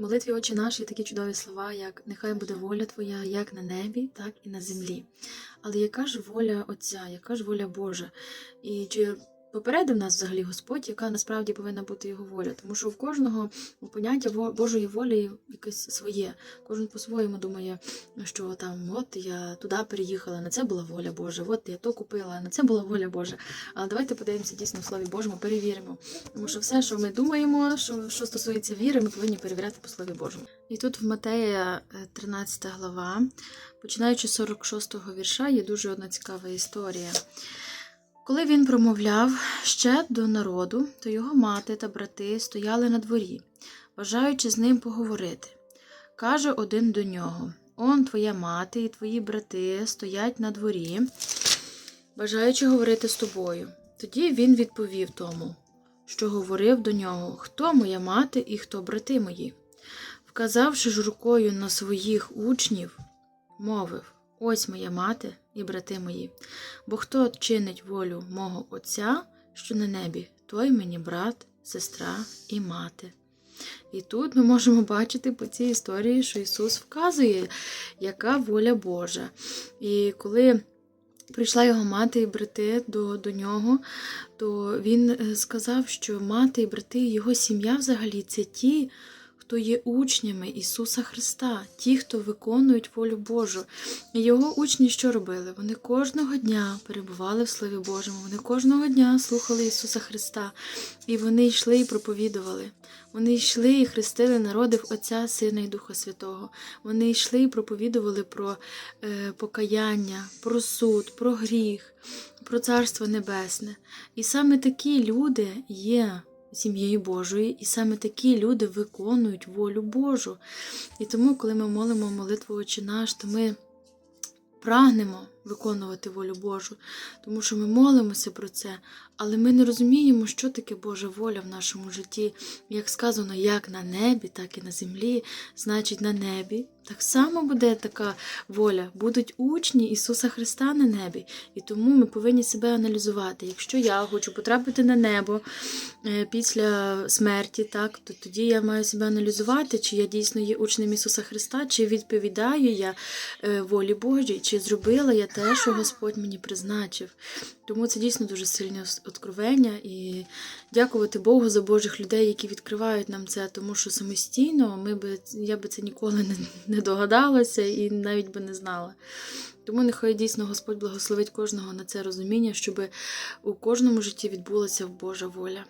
Молитві Отче наш є такі чудові слова, як нехай буде воля Твоя, як на небі, так і на землі. Але яка ж воля Отця, яка ж воля Божа? І чи попередив нас взагалі Господь, яка насправді повинна бути його воля? Тому що в кожного поняття Божої волі якесь своє. Кожен по-своєму думає, що там от я туди переїхала, на це була воля Божа, от я то купила, на це була воля Божа. Але давайте подивимося дійсно в Слові Божому, перевіримо. Тому що все, що ми думаємо, що, що стосується віри, ми повинні перевіряти по Слові Божому. І тут в Матея е, 13 глава, починаючи з 46-го вірша, є дуже одна цікава історія. Коли він промовляв ще до народу, то його мати та брати стояли на дворі, бажаючи з ним поговорити. Каже один до нього: Он твоя мати і твої брати стоять на дворі, бажаючи говорити з тобою. Тоді він відповів тому, що говорив до нього, хто моя мати і хто брати мої. Вказавши ж рукою на своїх учнів, мовив: Ось моя мати і брати мої. Бо хто чинить волю мого Отця, що на небі, той мені брат, сестра і мати. І тут ми можемо бачити по цій історії, що Ісус вказує, яка воля Божа. І коли прийшла його мати і брати до, до нього, то він е, сказав, що мати і брати, його сім'я взагалі це ті, хто є учнями Ісуса Христа, ті, хто виконують волю Божу. І його учні що робили? Вони кожного дня перебували в Слові Божому, вони кожного дня слухали Ісуса Христа, і вони йшли і проповідували. Вони йшли і хрестили народи Отця, Сина і Духа Святого. Вони йшли і проповідували про е, покаяння, про суд, про гріх, про Царство Небесне. І саме такі люди є сім'єю Божою, і саме такі люди виконують волю Божу. І тому, коли ми молимо молитву «Отче наш, то ми прагнемо виконувати волю Божу, тому що ми молимося про це, але ми не розуміємо, що таке Божа воля в нашому житті. Як сказано, як на небі, так і на землі, значить на небі. Так само буде така воля, будуть учні Ісуса Христа на небі. І тому ми повинні себе аналізувати. Якщо я хочу потрапити на небо е, після смерті, так, то тоді я маю себе аналізувати, чи я дійсно є учнем Ісуса Христа, чи відповідаю я е, волі Божій, чи зробила я те, що Господь мені призначив. Тому це дійсно дуже сильне откровення і дякувати Богу за Божих людей, які відкривають нам це, тому що самостійно ми би, я би це ніколи не, не догадалася і навіть би не знала. Тому нехай дійсно Господь благословить кожного на це розуміння, щоб у кожному житті відбулася Божа воля.